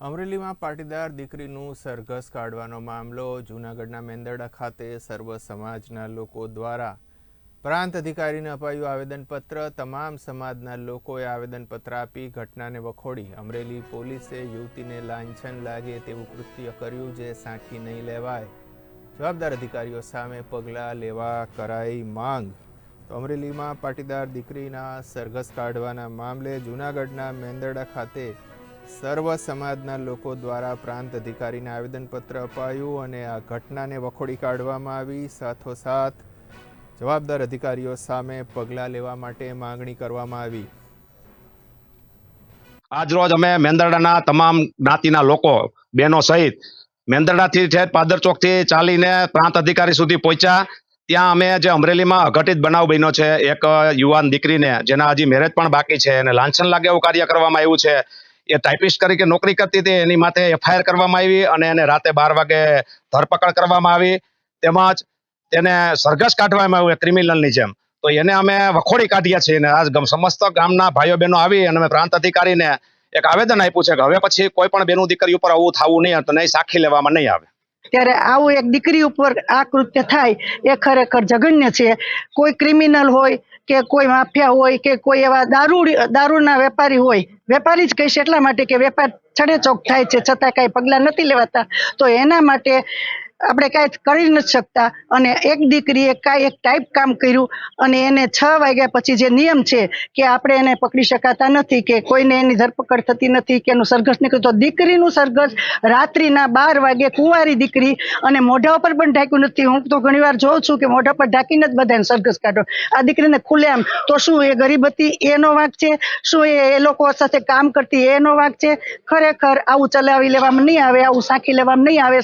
અમરેલીમાં પાટીદાર દીકરીનું સરઘસ કાઢવાનો મામલો, જૂનાગઢના મેંદરડા ખાતે સર્વ સમાજના લોકો દ્વારા પ્રાંત અધિકારીને અપાયું આવેદનપત્ર. તમામ સમાજના લોકોએ આવેદનપત્ર આપી ઘટનાને વખોડી. અમરેલી પોલીસે યુવતીને લાંછન લાગે તેવું કૃત્ય કર્યું જે સાંખી નહીં લેવાય. જવાબદાર અધિકારીઓ સામે પગલાં લેવા કરાઈ માંગ. તો અમરેલીમાં પાટીદાર દીકરીના સરઘસ કાઢવાના મામલે જૂનાગઢના મેંદરડા ખાતે સર્વ સમાજના લોકો દ્વારા પ્રાંત અધિકારીને આવેદનપત્ર અપાયું અને આ ઘટનાને વખોડી કાઢવામાં આવી. સાથોસાથ જવાબદાર અધિકારીઓ સામે પગલાં લેવા માટે માંગણી કરવામાં આવી. આજરોજ અમે મેંદરડાના તમામ જ્ઞાતિના લોકો, બહેનો સહિત મેંદરડાથી ઠેર પાદર ચાલીને પ્રાંત અધિકારી સુધી પહોંચ્યા. ત્યાં અમે જે અમરેલીમાં અઘટિત બનાવ બન્યો છે, એક યુવાન દીકરીને, જેના હજી મેરેજ પણ બાકી છે અને લાંછન લાગે એવું કાર્ય કરવામાં આવ્યું છે. એ ટાઈપિસ્ટ તરીકે નોકરી કરતી હતી. એની માથે એફઆઈઆર કરવામાં આવી અને એને રાતે બાર વાગે ધરપકડ કરવામાં આવી. તેમજ તેને સરઘસ કાઢવામાં આવ્યું ક્રિમિનલની જેમ. તો એને અમે વખોડી કાઢ્યા છીએ અને આજ સમસ્ત ગામના ભાઈઓ બહેનો આવી અને અમે પ્રાંત અધિકારીને એક આવેદન આપ્યું છે કે હવે પછી કોઈ પણ બેનું દીકરી ઉપર આવું થવું નહીં, તો નહીં સાખી લેવામાં નહીં આવે. ત્યારે આવું એક દીકરી ઉપર આ કૃત્ય થાય, એ ખરેખર જઘન્ય છે. કોઈ ક્રિમિનલ હોય કે કોઈ માફિયા હોય કે કોઈ એવા દારૂ દારૂના વેપારી હોય વેપારી જ કહીશ એટલા માટે કે વેપાર છડેચોક થાય છે, છતાં કાંઈ પગલાં નથી લેવાતા. તો એના માટે આપણે કાંઈ કરી નથી શકતા. અને એક દીકરીએ કાંઈ એક ટાઈપ કામ કર્યું અને એને છ વાગ્યા પછી જે નિયમ છે કે આપણે એને પકડી શકાતા નથી, કે કોઈને એની ધરપકડ થતી નથી, કે એનું સરઘસ નીકળ્યું. તો દીકરીનું સરઘસ રાત્રિના બાર વાગે કુંવારી દીકરી અને મોઢા ઉપર પણ ઢાંક્યું નથી. હું તો ઘણીવાર જોઉં છું કે મોઢા પર ઢાંકીને જ બધાને સરઘસ કાઢો. આ દીકરીને ખુલ્લેઆમ તો શું એ ગરીબ હતી? એનો વાંક છે. શું એ એ લોકો સાથે કામ કરતી? એનો વાંક છે. ખરેખર આવું ચલાવી લેવામાં નહીં આવે, આવું સાંખી લેવામાં નહીં આવે.